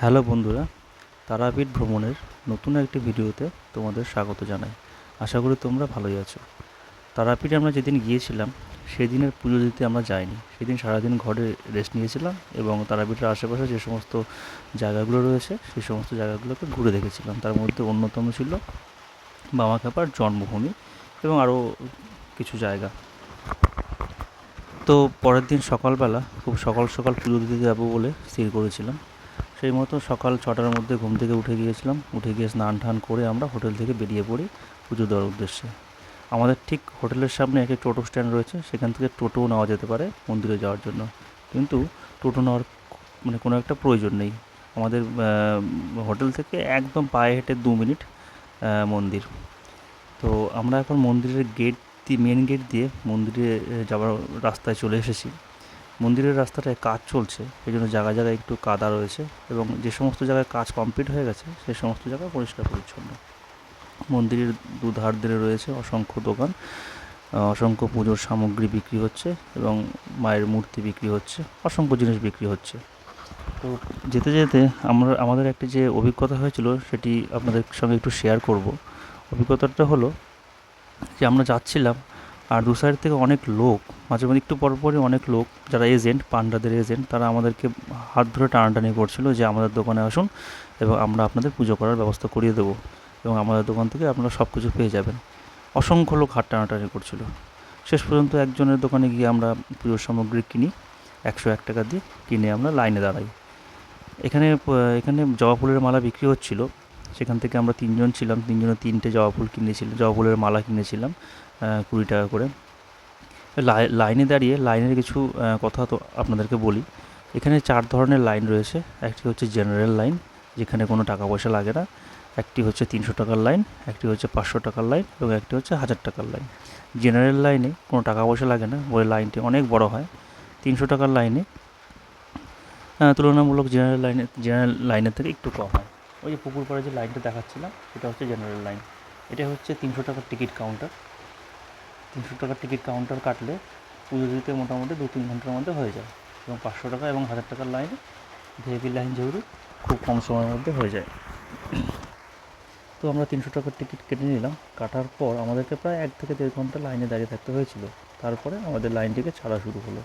Hello বন্ধুরা, তারাপীঠ ভ্রমণের নতুন একটি ভিডিওতে তোমাদের স্বাগত জানাই। আশা করি তোমরা ভালোই আছো। তারাপীঠে আমরা যেদিন গিয়েছিলাম, সেদিনের পুজো দিতে আমরা যাইনি। সেদিন সারাদিন ঘরে রেস্ট নিয়েছিলাম এবং তারাপীঠের আশেপাশে যে সমস্ত জায়গাগুলো রয়েছে, সেই সমস্ত জায়গাগুলোকে ঘুরে দেখেছিলাম। তার মধ্যে অন্যতম ছিল বামাখ্যাপার জন্মভূমি এবং আরও কিছু জায়গা। তো পরের দিন সকালবেলা খুব সকাল সকাল পুজো দিতে যাব বলে স্থির করেছিলাম। সেই মতো সকাল ছটার মধ্যে ঘুম থেকে উঠে গিয়েছিলাম। উঠে গিয়ে স্নান টান করে আমরা হোটেল থেকে বেরিয়ে পড়ি পুজো দেওয়ার উদ্দেশ্যে। আমাদের ঠিক হোটেলের সামনে একটি টোটো স্ট্যান্ড রয়েছে, সেখান থেকে টোটোও নেওয়া যেতে পারে মন্দিরে যাওয়ার জন্য। কিন্তু টোটো নেওয়ার মানে কোনো একটা প্রয়োজন নেই। আমাদের হোটেল থেকে একদম পায়ে হেঁটে দু মিনিট মন্দির। তো আমরা এখন মন্দিরের গেট দিয়ে মেন গেট দিয়ে মন্দিরে যাওয়ার রাস্তায় চলে এসেছি। মন্দিরের রাস্তাটায় কাজ চলছে এই জন্য জায়গায় জায়গায় একটু কাদা রয়েছে এবং যে সমস্ত জায়গায় কাজ কমপ্লিট হয়ে গেছে সেই সমস্ত জায়গা পরিষ্কার পরিচ্ছন্ন। মন্দিরের দুধার ধরে রয়েছে অসংখ্য দোকান অসংখ্য পুজোর সামগ্রী বিক্রি হচ্ছে এবং মায়ের মূর্তি বিক্রি হচ্ছে, অসংখ্য জিনিস বিক্রি হচ্ছে। তো যেতে যেতে আমরা, আমাদের একটি যে অভিজ্ঞতা হয়েছিল, সেটি আপনাদের সঙ্গে একটু শেয়ার করব। অভিজ্ঞতাটা হলো যে আমরা যাচ্ছিলাম আর দু সাইড থেকে অনেক লোক মাঝে মাঝে একটু পরপরই অনেক লোক, যারা এজেন্ট পান্ডাদের এজেন্ট তারা আমাদেরকে হাত ধরে টানাটানি করছিল যে আমাদের দোকানে আসুন এবং আমরা আপনাদের পুজো করার ব্যবস্থা করিয়ে দেবো এবং আমাদের দোকান থেকে আপনারা সব কিছু পেয়ে যাবেন। অসংখ্য লোক হাত টানাটানি করছিল। শেষ পর্যন্ত একজনের দোকানে গিয়ে আমরা পুজোর সামগ্রী কিনি, একশো এক টাকা দিয়ে কিনে আমরা লাইনে দাঁড়াই। এখানে এখানে জবা ফুলের মালা বিক্রি হচ্ছিল। সেখান থেকে আমরা তিনজন ছিলাম, তিনজনে তিনটে জবা ফুল কিনেছিলাম জবা ফুলের মালা কিনেছিলাম কুড়ি টাকা করে। লাইনে দাঁড়িয়ে, লাইনের কিছু কথা তো আপনাদেরকে বলি। এখানে চার ধরনের লাইন রয়েছে। একটি হচ্ছে জেনারেল লাইন যেখানে কোনো টাকা পয়সা লাগে না। একটি হচ্ছে তিনশো টাকার লাইন একটি হচ্ছে পাঁচশো টাকার লাইন এবং একটি হচ্ছে হাজার টাকার লাইন জেনারেল লাইনে কোনো টাকা পয়সা লাগে না বলে লাইনটি অনেক বড় হয়। তিনশো টাকার লাইনে তুলনামূলক জেনারেল লাইনে জেনারেল লাইনের থেকে একটু কম হয়। ওই যে পুকুর পাড়ে যে লাইনটা দেখাচ্ছিলাম সেটা হচ্ছে জেনারেল লাইন এটা হচ্ছে তিনশো টাকার টিকিট কাউন্টার তিনশো টাকার টিকিট কাউন্টার কাটলে পুজো দিতে মোটামুটি দু তিন ঘণ্টার মধ্যে হয়ে যায় এবং পাঁচশো টাকা এবং হাজার টাকার লাইনে ভিআইপি লাইন যেহেতু খুব কম সময়ের মধ্যে হয়ে যায়। তো আমরা তিনশো টাকার টিকিট কেটে নিলাম। কাটার পর আমাদেরকে প্রায় এক থেকে দেড় ঘণ্টা লাইনে দাঁড়িয়ে থাকতে হয়েছিল। তারপরে আমাদের লাইনটিকে ছাড়া শুরু হলো।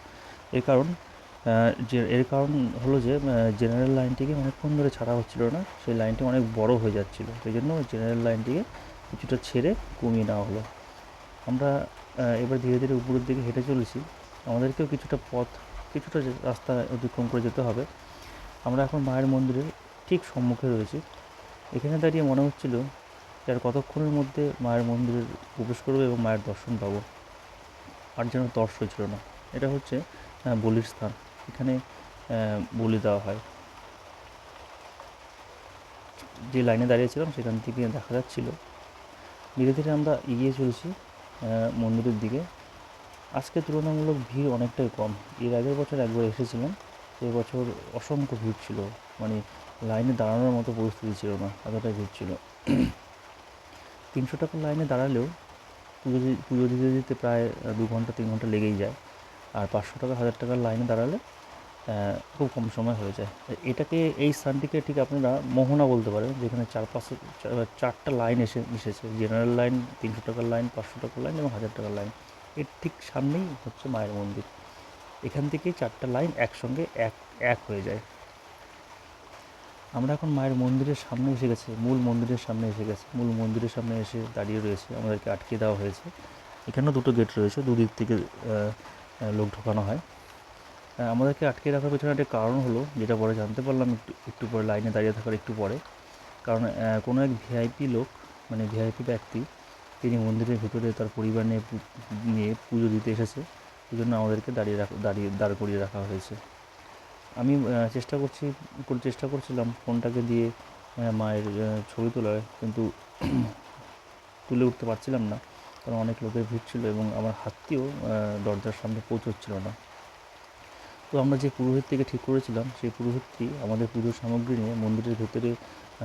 এর কারণ যে, এর কারণ হলো যে জেনারেল লাইনটিকে অনেকক্ষণ ধরে ছাড়া হচ্ছিল না। সেই লাইনটি অনেক বড় হয়ে যাচ্ছিল। সেই জন্য জেনারেল লাইনটিকে কিছুটা ছেড়ে কমিয়ে নেওয়া হলো। আমরা এবার ধীরে ধীরে উপরের দিকে হেঁটে চলেছি। আমাদেরকেও কিছুটা পথ, কিছুটা রাস্তা অতিক্রম করে যেতে হবে। আমরা এখন মায়ের মন্দিরের ঠিক সম্মুখে রয়েছি। এখানে দাঁড়িয়ে মনে হচ্ছিল যে আর কতক্ষণের মধ্যে মায়ের মন্দিরে প্রবেশ করব এবং মায়ের দর্শন পাবো। আর যেন তর্স হয়েছিল না। এটা হচ্ছে বলির স্থান। এখানে বলি দেওয়া হয়। যে লাইনে দাঁড়িয়েছিলাম সেখান থেকে দেখা যাচ্ছিল। ধীরে ধীরে আমরা এগিয়ে চলছি। মন্দিরের দিকে। আজকে তুলনামূলক ভিড় অনেকটাই কম। এর আগের বছর একবার এসেছিলাম। এই বছর অসংখ্য ভিড় ছিল। মানে লাইনে দাঁড়ানোর মতো পরিস্থিতি ছিল না, এতটাই ভিড় ছিল। তিনশো টাকার লাইনে দাঁড়ালেও পুজো পুজো দিতে দিতে প্রায় দু ঘণ্টা, তিন ঘণ্টা লেগেই যায়। আর পাঁচশো টাকা, হাজার টাকার লাইনে দাঁড়ালে খুব কম সময় হয়ে যায়। এটাকে এই স্থানটিকে ঠিক আপনারা মোহনা বলতে পারেন, যেখানে চার পাঁচশো চারটা লাইন এসে মিশেছে। জেনারেল লাইন তিনশো টাকার লাইন পাঁচশো টাকার লাইন এবং হাজার টাকার লাইন এর ঠিক সামনেই হচ্ছে মায়ের মন্দির। এখান থেকেই চারটা লাইন একসঙ্গে এক এক হয়ে যায়। আমরা এখন মায়ের মন্দিরের সামনে এসে গেছি, মূল মন্দিরের সামনে এসে গেছি। মূল মন্দিরের সামনে এসে দাঁড়িয়ে রয়েছে, আমাদেরকে আটকে দেওয়া হয়েছে। এখানেও দুটো গেট রয়েছে, দুদিক থেকে লোক ঢোকানো হয়। আমাদেরকে আটকে রাখার পেছনে একটা কারণ হলো, যেটা পরে জানতে পারলাম, একটু একটু পরে লাইনে দাঁড়িয়ে থাকার একটু পরে। কারণ কোনো এক ভিআইপি লোক মানে ভিআইপি ব্যক্তি, তিনি মন্দিরের ভিতরে তার পরিবার নিয়ে নিয়ে পুজো দিতে এসেছে। এই জন্য আমাদেরকে দাঁড়িয়ে রাখা, দাঁড়িয়ে, দাঁড় করিয়ে রাখা হয়েছে। আমি চেষ্টা করছি, করে, চেষ্টা করছিলাম ফোনটাকে দিয়ে মায়ের ছবি তোলার, কিন্তু তুলে উঠতে পারছিলাম না। কারণ অনেক লোকের ভিড় ছিল এবং আমার হাতটিও দরজার সামনে পৌঁছচ্ছিল না। তো আমরা যে পুরোহিত থেকে ঠিক করেছিলাম, সেই পুরোহিতটি আমাদের পুজোর সামগ্রী নিয়ে মন্দিরের ভেতরে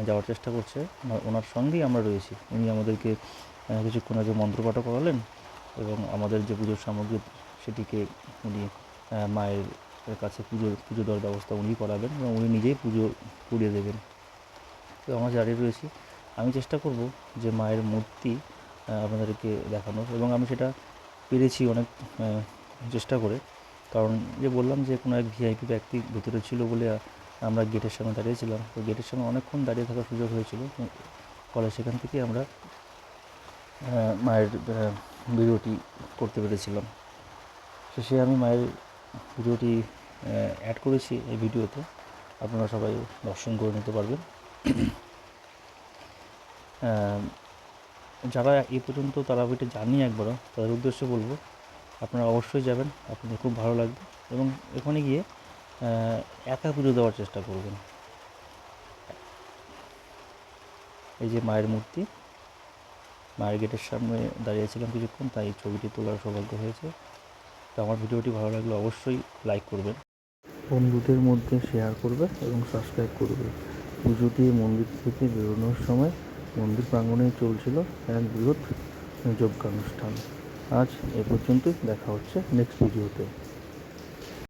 যাওয়ার চেষ্টা করছে। ওনার- সঙ্গেই আমরা রয়েছি। উনি আমাদেরকে কিছুক্ষণ আগে মন্ত্রপাঠও করালেন এবং আমাদের যে পুজোর সামগ্রী, সেটিকে উনি মায়ের কাছে পুজো পুজো দেওয়ার ব্যবস্থা উনিই করাবেন এবং উনি নিজেই পুজো করিয়ে দেবেন। তো আমরা দাঁড়িয়ে রয়েছি। আমি চেষ্টা করব যে মায়ের মূর্তি আপনাদেরকে দেখানোর এবং আমি সেটা পেরেছি অনেক চেষ্টা করে। কারণ যে বললাম যে কোনো এক ভিআইপি ব্যক্তি ভিতরে ছিল বলে আমরা গেটের সামনে দাঁড়িয়েছিলাম তো গেটের সামনে অনেকক্ষণ দাঁড়িয়ে থাকার সুযোগ হয়েছিল। ফলে সেখান থেকে আমরা মায়ের ভিডিওটি করতে পেরেছিলাম। শেষে আমি মায়ের ভিডিওটি অ্যাড করেছি এই ভিডিওতে। আপনারা সবাই দর্শন করে নিতে পারবেন। যারা এ পর্যন্ত তারাপীঠে যাননি একবারও, তাদের উদ্দেশ্যে বলব আপনারা অবশ্যই যাবেন, আপনাদের খুব ভালো লাগবে এবং এখানে গিয়ে একা পুজো দেওয়ার চেষ্টা করবেন। এই যে মায়ের মূর্তি, মায়ের গেটের সামনে দাঁড়িয়েছিলাম কিছুক্ষণ, তাই ছবিটি তোলার সৌভাগ্য হয়েছে। তো আমার ভিডিওটি ভালো লাগলে অবশ্যই লাইক করবেন, বন্ধুদের মধ্যে শেয়ার করবে এবং সাবস্ক্রাইব করবে পুজো দিয়ে মন্দির থেকে বেরোনোর সময় মন্দির প্রাঙ্গণে চলছিল এক বৃহৎ যজ্ঞানুষ্ঠান আজ এ পর্যন্তই। দেখা হচ্ছে নেক্সট ভিডিওতে